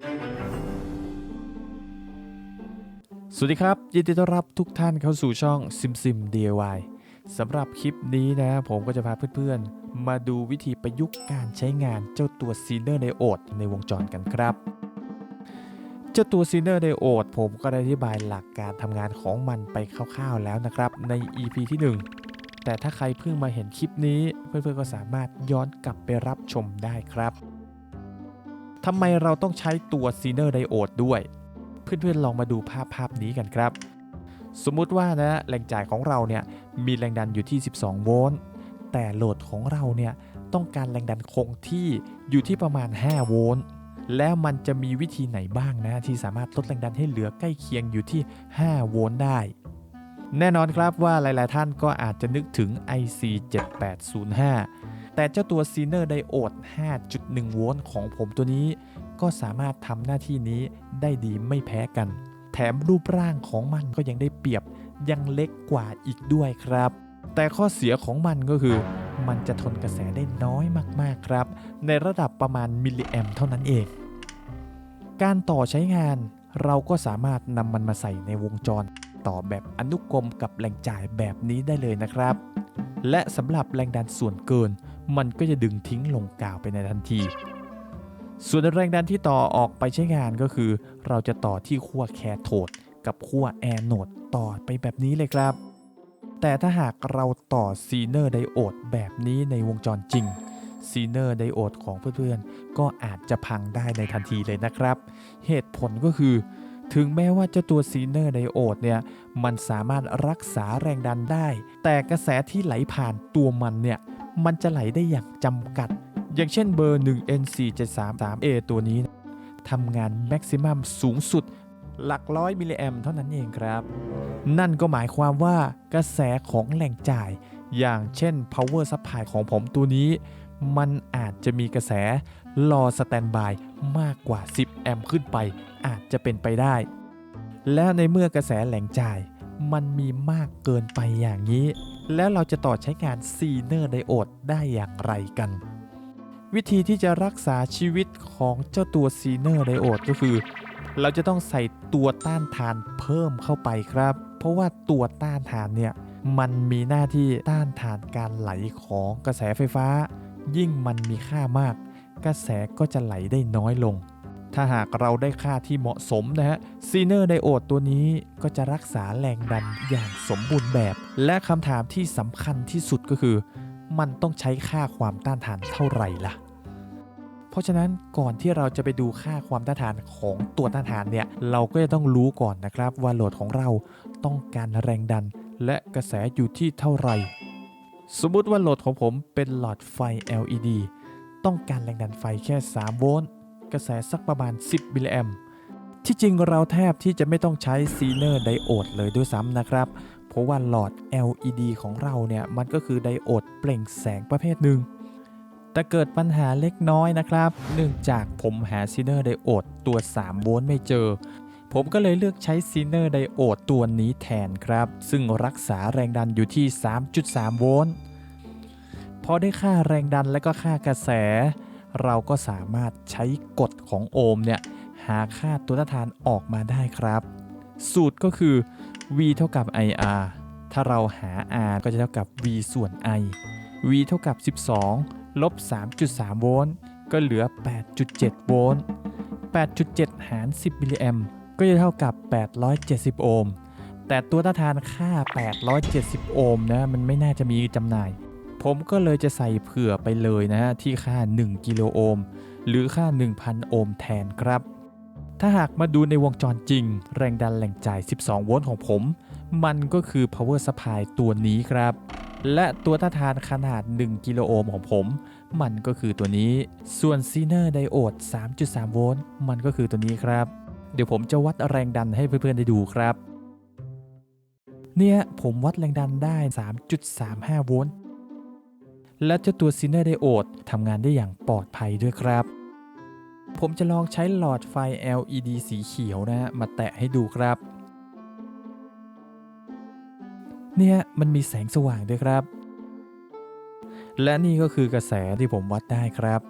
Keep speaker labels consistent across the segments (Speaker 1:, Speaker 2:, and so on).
Speaker 1: สวัสดีครับ ยินดีต้อนรับทุกท่านเข้าสู่ช่อง Sim Sim DIY สำหรับคลิปนี้นะผมก็จะพาเพื่อนๆ มาดูวิธีประยุกต์การใช้งานเจ้าตัว c e n e r Diode ในวงจรกันครับ เจ้าตัว c e n e r Diode ผมก็ได้อธิบายหลักการทำงานของมันไปคร่าวๆแล้วนะครับ ใน EP ที่ 1 แต่ถ้าใครเพิ่งมาเห็นคลิปนี้เพื่อนๆก็สามารถย้อนกลับไปรับชมได้ครับ ทำไมเราต้องใช้ตัว c e n e r Diode ด้วย เพื่อนๆลองมาดูภาพภาพนี้กันครับ สมมุติว่านะแรงจ่ายของเราเนี่ยมีแรงดันอยู่ที่ 12 โวลต์ แต่โหลดของเราเนี่ยต้องการแรงดันคงที่อยู่ที่ประมาณ 5 โวลต์ แล้วมันจะมีวิธีไหนบ้างนะ ที่สามารถลดแรงดันให้เหลือใกล้เคียงอยู่ที่ 5 โวลต์ได้ แน่นอนครับว่าหลายๆท่านก็อาจจะนึกถึง IC 7805 แต่เจ้าตัว c e n e r Diode 5.1 โวลต์ของผมตัวนี้ ก็สามารถทำหน้าที่นี้ได้ดีไม่แพ้กัน แถมรูปร่างของมันก็ยังได้เปรียบยังเล็กกว่าอีกด้วยครับ แต่ข้อเสียของมันก็คือ มันจะทนกระแสได้น้อยมากๆครับ ในระดับประมาณมิลลิแอมเท่านั้นเอง การต่อใช้งานเราก็สามารถนำมันมาใส่ในวงจร ต่อแบบอนุกรมกับแรงจ่ายแบบนี้ได้เลยนะครับ และสำหรับแรงดันส่วนเกิน มันก็จะดึงทิ้งลงกาวไปในทันที ส่วนแรงดันที่ต่อออกไปใช้งานก็คือ เราจะต่อที่ขั้วแคโทดกับขั้วแอนโนดต่อไปแบบนี้เลยครับ แต่ถ้าหากเราต่อซีเนอร์ไดโอดแบบนี้ในวงจรจริงซีเนอร์ไดโอดของเพื่อนๆ ก็อาจจะพังได้ในทันทีเลยนะครับ เหตุผลก็คือ ถึงแม้ว่าเจ้าตัวซีเนอร์ไดโอดเนี่ย มันสามารถรักษาแรงดันได้ แต่กระแสที่ไหลผ่านตัวมันเนี่ย มันจะไหลได้อย่างจำกัด อย่างเช่นเบอร์ 1N4733A ตัวนี้ทำงานแม็กซิมัมสูงสุด หลักร้อยมิลลิแอมเท่านั้นเองครับ นั่นก็หมายความว่ากระแสของแหล่งจ่าย อย่างเช่น power supply ของผมตัวนี้ มันอาจจะมีกระแสรอสแตนบายมากกว่า 10 แอมป์ขึ้นไป อาจจะเป็นไปได้ แล้วในเมื่อกระแสแหล่งจ่าย มันมีมากเกินไปอย่างนี้ แล้วเราจะต่อใช้งานซีเนอร์ไดโอดได้อย่างไรกัน วิธีที่จะรักษาชีวิตของเจ้าตัวซีเนอร์ไดโอดก็คือ เราจะต้องใส่ตัวต้านทานเพิ่มเข้าไปครับ เพราะว่าตัวต้านทานเนี่ยมันมีหน้าที่ต้านทานการไหลของกระแสไฟฟ้า ยิ่งมันมีค่ามาก กระแสก็จะไหลได้น้อยลง ถ้าหากเราได้ค่าที่เหมาะสมนะฮะซีเนอร์ไดโอดตัวนี้ก็จะรักษาแรงดันอย่างสมบูรณ์แบบ และคำถามที่สำคัญที่สุดก็คือ มันต้องใช้ค่าความต้านทานเท่าไหร่ล่ะ เพราะฉะนั้นก่อนที่เราจะไปดูค่าความต้านทานของตัวต้านทานเนี่ย เราก็จะต้องรู้ก่อนนะครับว่าโหลดของเราต้องการแรงดัน และกระแสอยู่ที่เท่าไหร่ สมมุติว่าโหลดของผมเป็นหลอดไฟ LED ต้องการแรงดันไฟแค่ 3 โวลต์ กระแสสักประมาณ 10 มิลลิแอมป์ที่จริงเราแทบที่จะไม่ต้องใช้ซีเนอร์ไดโอดเลยด้วยซ้ำนะครับ เพราะว่าหลอด LED ของเราเนี่ย มันก็คือไดโอดเปล่งแสงประเภทหนึ่ง แต่เกิดปัญหาเล็กน้อยนะครับ เนื่องจากผมหาซีเนอร์ไดโอดตัว 3 โวลต์ไม่เจอ ผมก็เลยเลือกใช้ซีเนอร์ไดโอดตัวนี้แทนครับ ซึ่งรักษาแรงดันอยู่ที่ 3.3 โวลต์พอได้ค่าแรงดันและก็ค่ากระแส เราก็สามารถใช้กฎของโอห์มเนี่ยหาค่าตัวต้านทานออกมาได้ครับ สูตรก็คือ V เท่ากับ IR ถ้าเราหา R ก็จะเท่ากับ V ส่วน I V เท่ากับ 12 ลบ 3.3 โวลต์ ก็เหลือ 8.7 โวลต์ 8.7 หาร 10 มิลลิแอมป์ก็จะเท่ากับ 870 โอห์ม แต่ตัวต้านทานค่า 870 โอห์มนะ มันไม่น่าจะมีจำหน่าย ผมก็เลยจะใส่เผื่อไปเลยนะฮะที่ค่า 1 กิโลโอห์มหรือค่า 1,000 โอห์มแทนครับ ถ้าหากมาดูในวงจรจริง แรงดันแหล่งจ่าย 12 โวลต์ของผม มันก็คือ power supply ตัวนี้ครับ และตัวต้านทานขนาด 1 กิโลโอห์มของผม มันก็คือตัวนี้ ส่วนซีเนอร์ไดโอด3.3 โวลต์ มันก็คือตัวนี้ครับ เดี๋ยวผมจะวัดแรงดันให้เพื่อนๆได้ดูครับ เนี่ยผมวัดแรงดันได้ 3.35 โวลต์ และเจ้าตัวซีเนอร์ไดโอดทำงานได้อย่างปลอดภัยด้วยครับ ผมจะลองใช้หลอดไฟ LED สีเขียวนะฮะมาแตะให้ดูครับ เนี่ยมันมีแสงสว่างด้วยครับ และนี่ก็คือกระแสที่ผมวัดได้ครับ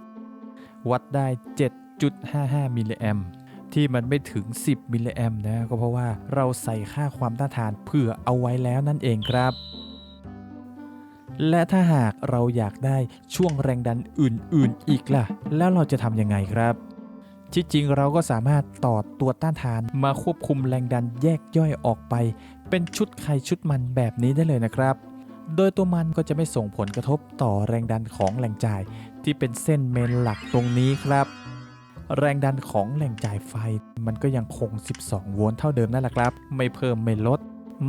Speaker 1: วัดได้10.55 มิลลิแอมที่มันไม่ถึง 10 มิลลิแอมนะก็เพราะว่าเราใส่ค่าความต้านทานเผื่อเอาไว้แล้วนั่นเองครับ และถ้าหากเราอยากได้ช่วงแรงดันอื่นๆอีกล่ะ แล้วเราจะทำยังไงครับ ที่จริงเราก็สามารถต่อตัวต้านทานมาควบคุมแรงดันแยกย่อยออกไป เป็นชุดใครชุดมันแบบนี้ได้เลยนะครับ โดยตัวมันก็จะไม่ส่งผลกระทบต่อแรงดันของแหล่งจ่าย ที่เป็นเส้นเมนหลักตรงนี้ครับ แรงดันของแหล่งจ่ายไฟ มันก็ยังคง 12 โวลต์เท่าเดิมนั่นแหละครับ ไม่เพิ่มไม่ลด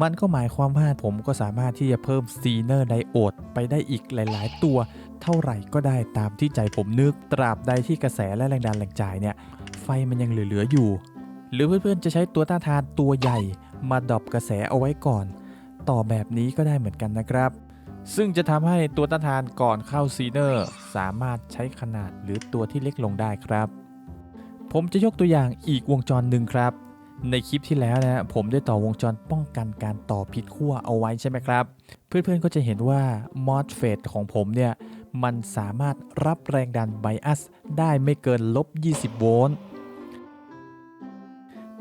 Speaker 1: มันก็หมายความว่าผมก็สามารถที่จะเพิ่มซีเนอร์ไดโอดไปได้อีกหลาย ๆ ตัว เท่าไหร่ก็ได้ตามที่ใจผมนึกตราบใดที่กระแสและแรงดันแหล่งจ่ายเนี่ย ไฟมันยังเหลือๆอยู่ หรือเพื่อนๆจะใช้ตัวต้านทานตัวใหญ่มาดอปกระแสเอาไว้ก่อน ต่อแบบนี้ก็ได้เหมือนกันนะครับ ซึ่งจะทำให้ตัวต้านทานก่อนเข้าซีเนอร์สามารถใช้ขนาดหรือตัวที่เล็กลงได้ครับ ผมจะยกตัวอย่างอีกวงจรหนึ่งครับ ในคลิปที่แล้วนะผมได้ต่อวงจรป้องกันการต่อผิดขั้วเอาไว้ใช่ไหมครับ เพื่อนๆก็จะเห็นว่า MOSFET ของผมเนี่ย มันสามารถรับแรงดันไบอัสได้ไม่เกินลบ 20 โวลต์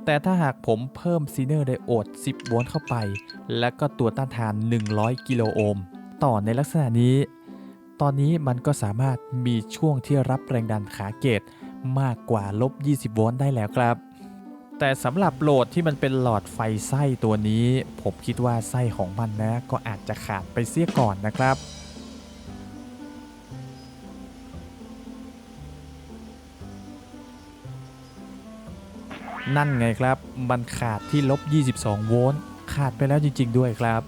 Speaker 1: แต่ถ้าหากผมเพิ่มซีเนอร์ไดโอด 10 โวลต์เข้าไป และก็ตัวต้านทาน 100 กิโลโอห์มต่อในลักษณะนี้ ตอนนี้มันก็สามารถมีช่วงที่รับแรงดันขาเกตมากกว่าลบ 20 โวลต์ได้แล้วครับ แต่สำหรับโหลดที่มันเป็นหลอดไฟไส้ตัวนี้ ผมคิดว่าไส้ของมันนะ ก็อาจจะขาดไปเสียก่อนนะครับนั่นไงครับ มันขาดที่ลบ 22 โวลต์ ขาดไปแล้วจริง ๆ ด้วยครับ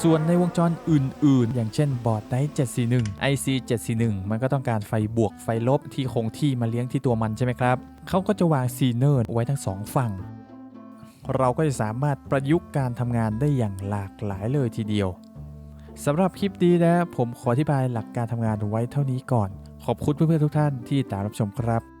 Speaker 1: ส่วนในวงจรอื่น ๆ อย่างเช่นบอร์ดได741 IC 741 มันก็ต้องการไฟบวกไฟลบที่คงที่มาเลี้ยงที่ตัวมันใช่ไหมครับเขาก็จะวางซีเนอร์ไว้ทั้งสองฝั่ง เราก็จะสามารถประยุกต์การทำงานได้อย่างหลากหลายเลยทีเดียวสำหรับคลิปนี้นะ ผมขออธิบายหลักการทำงานไว้เท่านี้ก่อน ขอบคุณเพื่อนๆทุกท่านที่ตามรับชมครับ